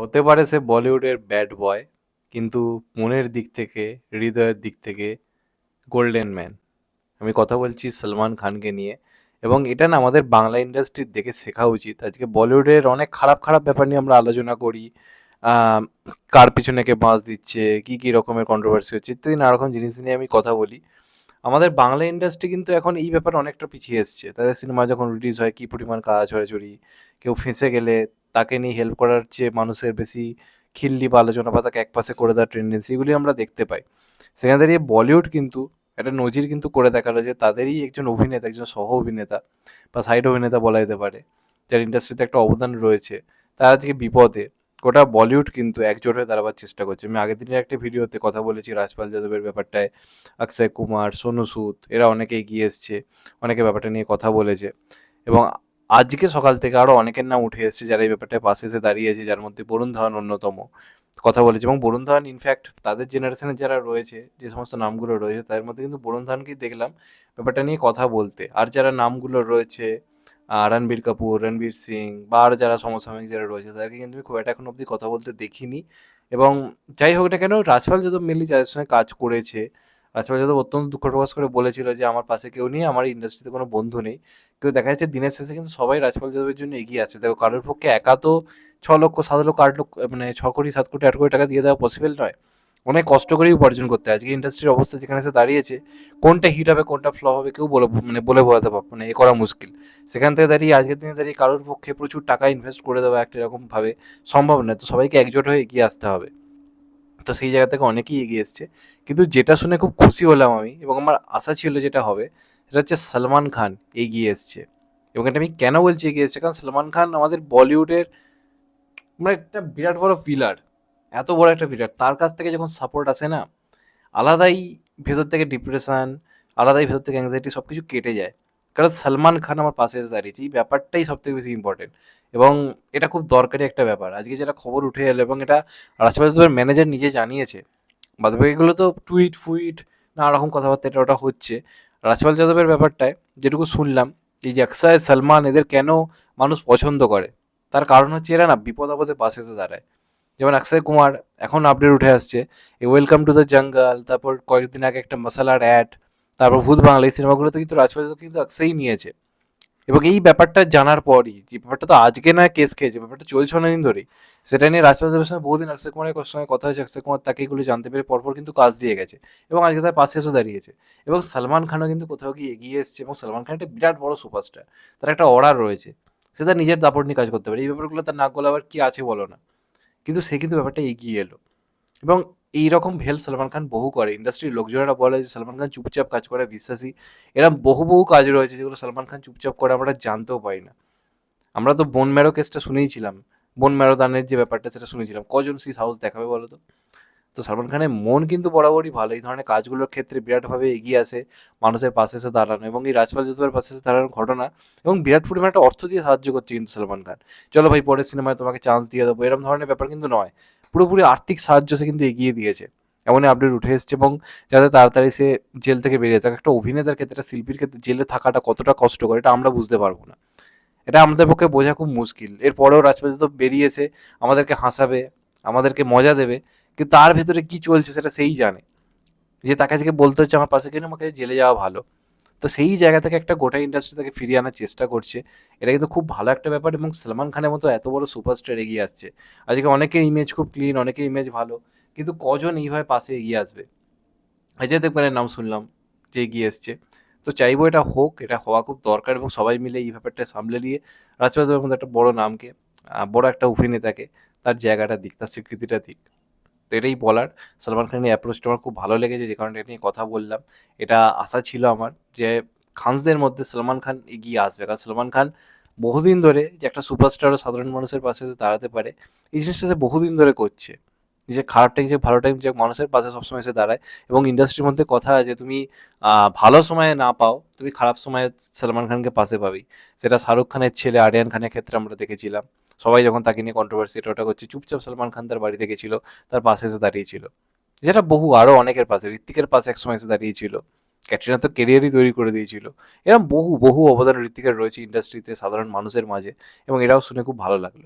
হতে পারে সে বলিউডের ব্যাড বয়, কিন্তু মনের দিক থেকে, হৃদয়ের দিক থেকে গোল্ডেন ম্যান। আমি কথা বলছি সলমান খানকে নিয়ে, এবং এটা না আমাদের বাংলা ইন্ডাস্ট্রির দেখে শেখা উচিত। আজকে বলিউডের অনেক খারাপ খারাপ ব্যাপার নিয়ে আমরা আলোচনা করি কার পিছনে কে বাঁশ দিচ্ছে, কি কি রকমের কন্ট্রোভার্সি হচ্ছে, ইত্যাদি নানা রকম জিনিস নিয়ে আমি কথা বলি। আমাদের বাংলা ইন্ডাস্ট্রি কিন্তু এখন এই ব্যাপারে অনেকটা পিছিয়ে এসছে। তাদের সিনেমা যখন রিলিজ হয়, কি পরিমাণ কাজ ছড়াছড়ি কেউ ফেঁসে গেলে তাকে নিয়ে হেল্প করার চেয়ে মানুষের বেশি খিল্লি বা আলোচনা বা তাকে একপাশে করে দেওয়ার টেন্ডেন্সি এগুলি আমরা দেখতে পাই। সেখানে দাঁড়িয়ে বলিউড কিন্তু একটা নজির কিন্তু করে দেখাল যে তাদেরই একজন অভিনেতা, একজন সহ অভিনেতা বা সাইড অভিনেতা বলা যেতে পারে, যার ইন্ডাস্ট্রিতে একটা অবদান রয়েছে। তারা আজকে বিপদে গোটা বলিউড কিন্তু একজোট হয়ে দাঁড়াবার চেষ্টা করছে। আমি আগের দিনের একটা ভিডিওতে কথা বলেছি রাজপাল যাদবের ব্যাপারটায়, অক্ষয় কুমার, সোনু সুদ, এরা অনেকে এগিয়ে এসছে, অনেকে ব্যাপারটা নিয়ে কথা বলেছে এবং আজকে সকাল থেকে আরও অনেকের নাম উঠে এসেছে যারা এই ব্যাপারটায় পাশে এসে দাঁড়িয়েছে যার মধ্যে বরুণ ধাওয়ান অন্যতম। কথা বলেছে। এবং বরুণ ধাওয়ান ইনফ্যাক্ট তাদের জেনারেশনে যারা রয়েছে, যে সমস্ত নামগুলো রয়েছে, তাদের মধ্যে কিন্তু বরুণ ধাওয়ানকেই দেখলাম ব্যাপারটা নিয়ে কথা বলতে। আর যারা নামগুলো রয়েছে রণবীর কাপুর, রণবীর সিং, বা আর যারা সমসাময়িক যারা রয়েছে, তাদেরকে কিন্তু আমি খুব একটা এখন অবধি কথা বলতে দেখিনি। এবং যাই হোক না কেন, রাজপাল যাদব মেনলি যাদের সঙ্গে কাজ করেছে রাজপাল যাদব অত্যন্ত দুঃখ প্রকাশ করে বলেছিল যে, আমার পাশে কেউ নেই, আমার ইন্ডাস্ট্রিতে কোনো বন্ধু নেই। কেউ দেখা যাচ্ছে দিনের শেষে কিন্তু সবাই রাজপাল যাদবের জন্য এগিয়ে আছে। দেখো, কারোর পক্ষে একা তো ছ লক্ষ, সাত লক্ষ, আট লক্ষ মানে ছ কোটি, সাত কোটি, আট কোটি টাকা দিয়ে দেওয়া পসিবল নয়। অনেক কষ্ট করেই উপার্জন করতে হয়। আজকে ইন্ডাস্ট্রির অবস্থা যেখানে সে দাঁড়িয়েছে, কোনটা হিট হবে, কোনটা ফ্লপ হবে, কেউ বলে মানে বলে বোঝাতে পারবে মানে এ করা মুশকিল। সেখান থেকে দাঁড়িয়ে আজকের দিনে দাঁড়িয়ে কারোর পক্ষে প্রচুর টাকা ইনভেস্ট করে দেওয়া একটা এরকমভাবে সম্ভব নয়। তো সবাইকে একজোট হয়ে এগিয়ে আসতে হবে। তো সেই জায়গা থেকে অনেকেই এগিয়ে এসছে। কিন্তু যেটা শুনে খুব খুশি হলাম আমি এবং আমার আশা ছিল যেটা হবে, সেটা হচ্ছে সলমান খান এগিয়ে এসছে। এবং এটা আমি কেন বলছি এগিয়ে এসছে? কারণ সলমান খান আমাদের বলিউডের মানে একটা বিরাট বড় পিলার এত বড় একটা পিলার তার কাছ থেকে যখন সাপোর্ট আসে না, আলাদাই ভেতর থেকে ডিপ্রেশন আলাদাই ভেতর থেকে অ্যাংজাইটি সব কিছু কেটে যায়। কারণ সলমান খান আমার পাশে এসে দাঁড়িয়েছে এই ব্যাপারটাই সব থেকে বেশি ইম্পর্টেন্ট এবং এটা খুব দরকারি একটা ব্যাপার। আজকে যেটা খবর উঠে এলো এবং এটা রাজপাল ম্যানেজার নিজে জানিয়েছে, বাদবাকিগুলো তো টুইট ফুইট নানা রকম কথাবার্তা এটা ওটা হচ্ছে। রাজপাল যাদবের ব্যাপারটায় যেটুকু শুনলাম, এই যে অক্ষয় সলমান এদের কেন মানুষ পছন্দ করে? তার কারণ হচ্ছে এরা না বিপদ আপদে পাশে এসে দাঁড়ায়। যেমন অক্ষয় কুমার এখন আপডেট উঠে আসছে, এই ওয়েলকাম টু দ্য জঙ্গল তারপর কয়েকদিন আগে একটা মশালার অ্যাড তারপর ভূত বাংলা এই সিনেমাগুলোতে কিন্তু রাজপাল কিন্তু অক্ষয়ই নিয়েছে। এবং এই ব্যাপারটা জানার পরই, যে ব্যাপারটা তো আজকে না কেস খেয়েছে, ব্যাপারটা চলছে অনেকদিন ধরেই। সেটা নিয়ে রাজপাল সঙ্গে বহুদিন অক্ষয় কুমারের সঙ্গে কথা হয়েছে, অক্ষয় কুমার তাকে এগুলো জানতে পেরে পরপর কিন্তু কাজ দিয়ে গেছে। এবং আজকে তার পাশে এসে দাঁড়িয়েছে। এবং সালমান খানও কিন্তু কোথাও গিয়ে এগিয়ে এসছে, এবং সালমান খান একটা বিরাট বড় সুপারস্টার। তার একটা অর্ডার রয়েছে। সে তার নিজের দাপট নিয়ে কাজ করতে পারে। এই ব্যাপারগুলো তার নাক গলাবার কি আছে বলো না। কিন্তু সে কিন্তু ব্যাপারটা এগিয়ে এলো। এবং এইরকম ভেল সলমান খান বহু করে। ইন্ডাস্ট্রির লোকজনেরা বলে যে, সলমান খান চুপচাপ কাজ করে, বিশ্বাসী। এরা বহু বহু কাজ রয়েছে যেগুলো সলমান খান চুপচাপ করে আমরা জানতেও পারি না। আমরা তো বোন ম্যারো কেসটা শুনেইছিলাম। বোন ম্যারো দানের যে ব্যাপারটা, সেটা শুনেছিলাম। কজন সিস হাউস দেখাবে বলো তো? তো সলমান খানের মন কিন্তু বরাবরই ভালো। এই ধরনের কাজগুলোর ক্ষেত্রে বিরাটভাবে এগিয়ে আসে মানুষের পাশে এসে দাঁড়ানো এবং এই রাজপাল যাদবের পাশে এসে দাঁড়ানোর ঘটনা এবং বিরাট পরিমাণ একটা অর্থ দিয়ে সাহায্য করছে কিন্তু সলমান খান। চলো ভাই, পরের সিনেমায় তোমাকে চান্স দিয়ে দেবো। এরকম ধরনের ব্যাপার কিন্তু নয়। পুরোপুরি আর্থিক সাহায্য সে কিন্তু এগিয়ে দিয়েছে। এমনই আপডেট উঠে এসছে এবং যাতে তাড়াতাড়ি সে জেল থেকে বেরিয়ে থাকে একটা অভিনেতার ক্ষেত্রে, একটা শিল্পীর ক্ষেত্রে জেলে থাকাটা কতটা কষ্টকর, এটা আমরা বুঝতে পারব না। এটা আমাদের পক্ষে বোঝা খুব মুশকিল। এরপরেও রাজপাল যাদব বেরিয়েছে, আমাদেরকে হাসাবে, আমাদেরকে মজা দেবে, কিন্তু তার ভেতরে কি চলছে সেটা সেই জানে। যে তাকে আজকে বলতে হচ্ছে, আমার পাশে কেন? আমাকে জেলে যাওয়া ভালো। তো সেই জায়গা থেকে একটা গোটা ইন্ডাস্ট্রি তাকে ফিরিয়ে আনার চেষ্টা করছে। এটা কিন্তু খুব ভালো একটা ব্যাপার এবং সলমান খানের মতো এত বড় সুপারস্টার এগিয়ে আসছে। আজকে অনেকের ইমেজ খুব ক্লিন অনেকের ইমেজ ভালো, কিন্তু কজন এইভাবে পাশে এগিয়ে আসবে? অজয় দেবগানের নাম শুনলাম যে এগিয়ে এসছে। তো চাইব এটা হোক, এটা হওয়া খুব দরকার এবং সবাই মিলে এই ব্যাপারটা সামলে নিয়ে রাজপালের মধ্যে একটা বড় নামকে বড় একটা অভিনেতাকে তার জায়গাটা দিক, তার স্বীকৃতিটা দিক। তো এটাই বলার। সলমান খানের অ্যাপ্রোচটা আমার খুব ভালো লেগেছে, যে কারণে এটা নিয়ে কথা বললাম। এটা আশা ছিল আমার যে খানসদের মধ্যে সলমান খান এগিয়ে আসবে। কারণ সলমান খান বহুদিন ধরে যে একটা সুপারস্টার সাধারণ মানুষের পাশে এসে দাঁড়াতে পারে, এই জিনিসটা সে বহুদিন ধরে করছে। যে খারাপ টাইম যে ভালো টাইম যে মানুষের পাশে সবসময় এসে দাঁড়ায় এবং ইন্ডাস্ট্রির মধ্যে কথা আছে, তুমি ভালো সময়ে না পাও, তুমি খারাপ সময়ে সলমান খানকে পাশে পাবি। সেটা শাহরুখ খানের ছেলে, আরিয়ান খানের ক্ষেত্রে আমরা দেখেছিলাম। সবাই যখন তাকে নিয়ে কন্ট্রোভার্সি এটা ওটা করছে, চুপচাপ সালমান খান তার বাড়িতে গেছিল, তার পাশে এসে দাঁড়িয়েছিল যেটা বহু আরও অনেকের পাশে, ঋত্বিকের পাশে একসময় এসে দাঁড়িয়েছিল ক্যাটরিনা তো কেরিয়ারই তৈরি করে দিয়েছিল। এরকম বহু বহু অবদান ঋত্বিকের রয়েছে ইন্ডাস্ট্রিতে সাধারণ মানুষের মাঝে এবং এটাও শুনে খুব ভালো লাগল।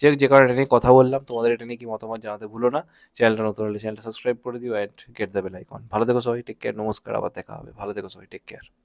যে যে কারণে এটা নিয়ে কথা বললাম, তোমাদের এটা নিয়ে কি মতামত জানাতে ভুলো না। চ্যানেলটা নতুন হলে চ্যানেলটা সাবস্ক্রাইব করে দিও and get the bell icon ভালো থেকো সবাই টেক কেয়ার নমস্কার, আবার দেখা হবে। ভালো থেকো সবাই টেক কেয়ার